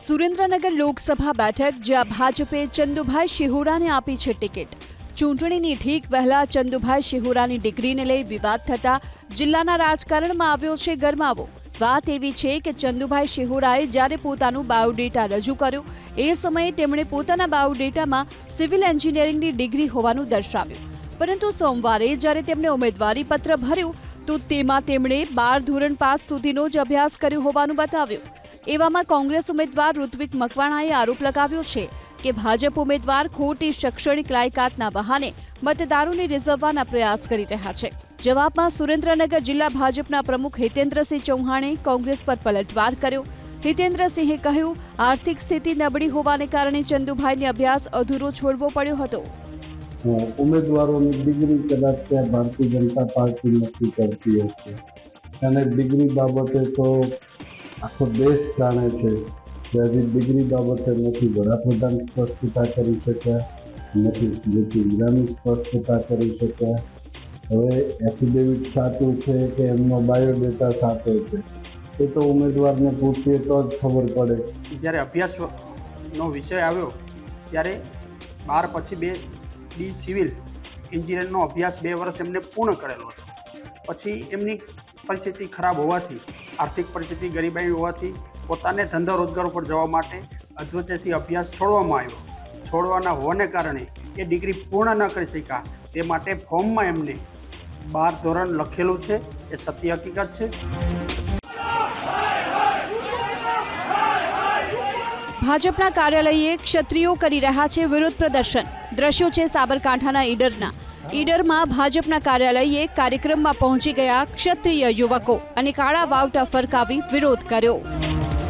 સુરેન્દ્રનગર લોકસભા બેઠક, જ્યાં ભાજપે ચંદુભાઈ શિહોરાને આપી છે ટિકિટ. ચૂંટણીની ઠીક પહેલા ચંદુભાઈ શિહોરાની ડિગ્રીને લઈ વિવાદ થતા જિલ્લાના રાજકારણમાં આવ્યો છે ગરમાવો. વાત એવી છે કે ચંદુભાઈ શિહોરાએ જ્યારે પોતાનું બાયોડેટા રજૂ કર્યું, એ સમયે તેમણે પોતાના બાયોડેટામાં સિવિલ એન્જિનિયરિંગની ડિગ્રી હોવાનું દર્શાવ્યું. પરંતુ સોમવારે જ્યારે તેમણે ઉમેદવારી પત્ર ભર્યું, તો તેમાં તેમણે બાર ધોરણ પાસ સુધીનો જ અભ્યાસ કર્યો હોવાનું બતાવ્યું. એવામાં કોંગ્રેસ ઉમેદવાર ઋત્વિક મકવાણાએ આરોપ લગાવ્યો છે કે ભાજપ ઉમેદવાર ખોટી શૈક્ષણિક લાયકાતના બહાને મતદારોને રીઝવવાના પ્રયાસ કરી રહ્યા છે. જવાબમાં સુરેન્દ્રનગર જિલ્લા ભાજપના પ્રમુખ હિતેન્દ્રસિંહ ચૌહાણે કોંગ્રેસ પર પલટવાર કર્યો. હિતેન્દ્રસિંહે કહ્યું, આર્થિક સ્થિતિ નબળી હોવાને કારણે ચંદુભાઈને અભ્યાસ અધૂરો છોડવો પડ્યો હતો. ઉમેદવારોની ડિગ્રી કદાચ ત્યાં ભારતીય જનતા પાર્ટી નક્કી કરતી હશે. અને ડિગ્રી બાબતે તો આખો દેશ જાણે છે કે હજી ડિગ્રી બાબતે નથી વડાપ્રધાન સ્પષ્ટતા કરી શક્યા, નથી સ્મૃતિ ઈરાની સ્પષ્ટતા કરી શક્યા. હવે એફિડેવિટ સાચું છે કે એમનો બાયોડેટા સાચો છે? એ તો ઉમેદવારને પૂછીએ તો જ ખબર પડે. જ્યારે અભ્યાસનો વિષય આવ્યો, ત્યારે બાર પછી બે ડી સિવિલ એન્જિનિયરનો અભ્યાસ બે વર્ષ એમને પૂર્ણ કરેલો હતો. પછી એમની પરિસ્થિતિ ખરાબ હોવાથી, આર્થિક પરિસ્થિતિ ગરીબાઈ હોવાથી પોતાને ધંધા રોજગાર ઉપર જવા માટે અધવચ્ચેથી અભ્યાસ છોડવામાં આવ્યો. છોડવાના હોવાને કારણે એ ડિગ્રી પૂર્ણ ન કરી શક્યા. તે માટે ફોર્મમાં એમને બાર ધોરણ લખેલું છે. એ સત્ય હકીકત છે. ભાજપના કાર્યાલયે ક્ષત્રિયો કરી રહ્યા છે વિરોધ પ્રદર્શન. દ્રશ્યો છે સાબરકાંઠાના ઈડરના. ઈડરમાં ભાજપના કાર્યાલયે કાર્યક્રમમાં પહોંચી ગયા ક્ષત્રિય યુવકો અને કાળા વાવટા ફરકાવી વિરોધ કર્યો.